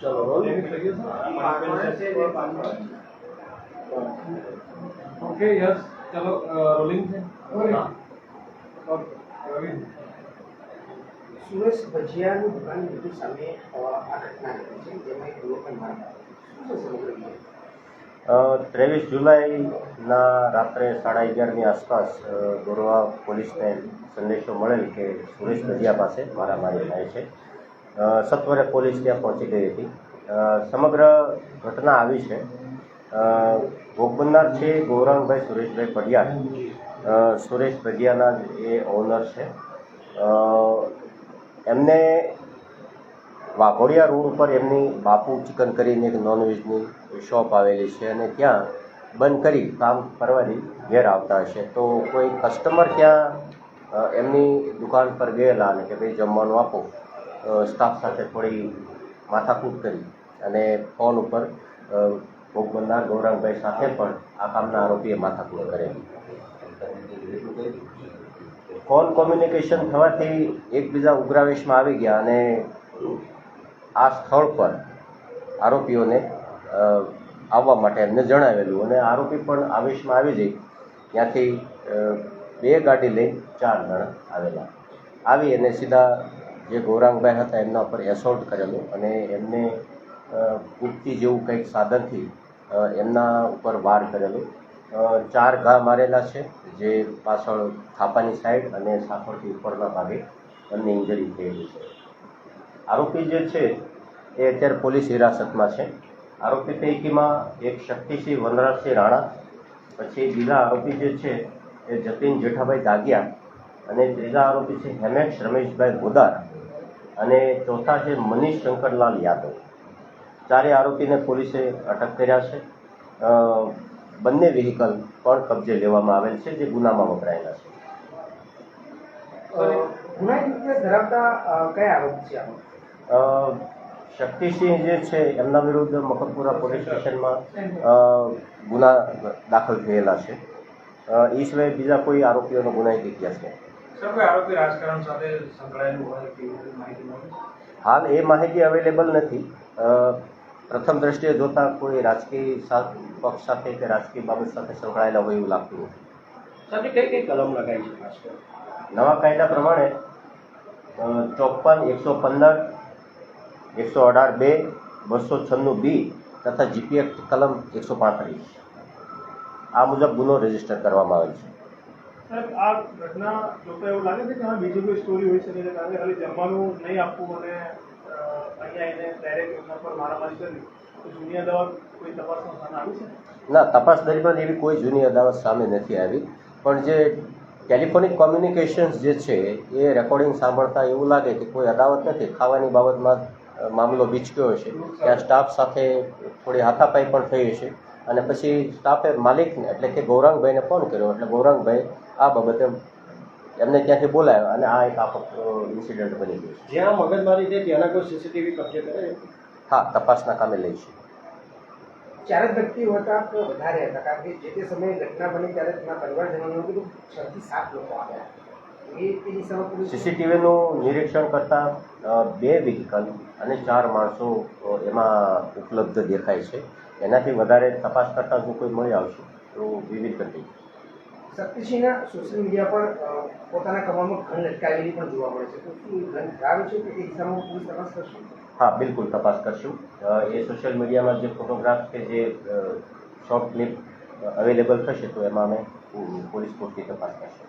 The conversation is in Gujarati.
ચાલો રોલ ઓકે યસ ચલો સુરેશ ભજીયાની દુકાન સામે આ ઘટના ઘટી છે, જેમાં એક યુવકને માર શું સમગ્ર? ત્રેવીસ જુલાઈના રાત્રે સાડા અગિયારની આસપાસ ગોરવા પોલીસને સંદેશો મળેલ કે સુરેશ ભજીયા પાસે મારામારી થાય છે. સત્વરે પોલીસ ત્યાં પહોંચી ગઈ હતી. સમગ્ર ઘટના આવી છે. અ, છે ગૌરાંગભાઈ સુરેશભાઈ પડિયાર સુરેશ ભજીયાના એ ઓનર છે. એમને વાઘોડિયા રોડ ઉપર એમની બાપુ ચિકન કરીને એક નોનવેજની શોપ આવેલી છે અને ત્યાં બંધ કરી કામ પરવારી ઘેર આવતા હશે. તો કોઈ કસ્ટમર ત્યાં એમની દુકાન પર ગયેલા અને કે ભાઈ જમવાનું આપો સ્ટાફ સાથે થોડી માથાકૂટ કરી અને ફોન ઉપર ભોગ બનનાર ગૌરાંગભાઈ સાથે પણ આ કામના આરોપીએ માથાકૂટ કરેલી. ફોન કોમ્યુનિકેશન થવાથી એકબીજા ઉગ્રાવેશમાં આવી ગયા અને આ સ્થળ પર આરોપીઓને આવવા માટે એમને જણાવેલું અને આરોપી પણ આવેશમાં આવી જઈ. ત્યાંથી બે ગાડી લઈ ચાર જણા આવેલા. આવી અને સીધા જે ગૌરાંગભાઈ હતા એમના ઉપર એસોલ્ટ કરેલું અને એમને કુર્તી જેવું કંઈક સાધનથી એમના ઉપર વાર કરેલું. ચાર ઘા મારેલા છે, જે પાછળ થાપાની સાઈડ અને સાંકળથી ઉપરના ભાગે એમની ઇન્જરી થયેલી છે. આરોપી જે છે એ અત્યારે પોલીસ હિરાસતમાં છે. આરોપી પૈકીમાં એક શક્તિસિંહ વનરાજસિંહ રાણા પછી બીજા આરોપી જે છે એ જતીન જેઠાભાઈ દાગિયા અને ત્રીજા આરોપી છે હેમેશ રમેશભાઈ ગોદાર અને ચોથા છે મનીષ શંકરલાલ યાદવ. ચારે આરોપીને પોલીસે અટક કર્યા છે. બંને વ્હીકલ પણ કબજે લેવામાં આવેલ છે જે ગુનામાં વપરાયેલા છે. અ, ધરાવતા કયા આરોપી છે શક્તિસિંહ જે છે એમના વિરુદ્ધ મકરપુરા પોલીસ સ્ટેશનમાં અ, ગુના દાખલ થયેલા છે. એ સિવાય બીજા કોઈ આરોપીઓનો ગુનાહિત ઇતિહાસ નથી સર કોઈ આરોપી રાજકારણ સાથે સંકળાયેલું હોય કે એવી માહિતી મળી? હાલ એ માહિતી અવેલેબલ નથી. પ્રથમ દ્રષ્ટિએ જોતા કોઈ રાજકીય પક્ષ સાથે કે રાજકીય બાબત સાથે સંકળાયેલા હોય એવું લાગતું નથી. કઈ કઈ કલમ લગાવી છે નવા કાયદા પ્રમાણે ચોપન એકસો પંદર એકસો અઢાર બે બસો છન્નું બી તથા જીપીએફ કલમ એકસો પાંત્રીસ. આ મુજબ ગુનો રજિસ્ટર કરવામાં આવેલ છે. સાહેબ આ ઘટના જોતા એવું લાગે છે કે આમાં બીજી કોઈ સ્ટોરી હોઈ શકે છે કારણ કે ખાલી જમવાનું નહીં આપવું અને અહીંયા એને ડાયરેક્ટ એમના પર મારામારી કરી જૂની અદાવત કોઈ તપાસમાં સામે આવી છે? ના તપાસ દરમિયાન એવી કોઈ જૂની અદાવત સામે નથી આવી. પણ જે ટેલિફોનિક કોમ્યુનિકેશન્સ જે છે એ રેકોર્ડિંગ સાંભળતા એવું લાગે કે કોઈ અદાવત નથી. ખાવાની બાબતમાં મામલો બીચક્યો હશે. ત્યાં સ્ટાફ સાથે થોડી હાથાપાઈ પણ થઈ હશે. અને પછી સ્ટાફે માલિકને એટલે કે ગૌરાંગભાઈને ફોન કર્યો. એટલે ગૌરાંગભાઈ આ બાબતે એમને ત્યાંથી બોલાવ્યા અને આ એક આખો ઇન્સિડન્ટ બની ગયો જ્યાં મગજમારી છે ત્યાંના કોઈ સીસીટીવી કબજે કરે? હા તપાસના કામે લઈશું ચાર જ વ્યક્તિઓ હતા વધારે હતા કારણ કે જે તે સમયે ઘટના બની ત્યારે તેના પરિવારજનોનું કીધું છ થી સાત લોકો આવ્યા. સીસીટીવીનું નિરીક્ષણ કરતાં બે વ્હીકલ અને ચાર માણસો એમાં ઉપલબ્ધ દેખાય છે. એનાથી વધારે તપાસ કરતાં જો કોઈ મળી આવશે તો વિવિધ કરી શક્તિસિંહના સોશિયલ મીડિયા પર પોતાના કમાવામાં ઘન લટકાવેલી પણ જોવા મળે છે. તો શું ઘન છે કે એ દિશામાં પોલીસ તપાસ કરશું? હા બિલકુલ તપાસ કરશું. એ સોશિયલ મીડિયામાં જે ફોટોગ્રાફ કે જે શોર્ટ ક્લિપ અવેલેબલ થશે તો એમાં અમે પોલીસ કોર્ટની તપાસ કરશું.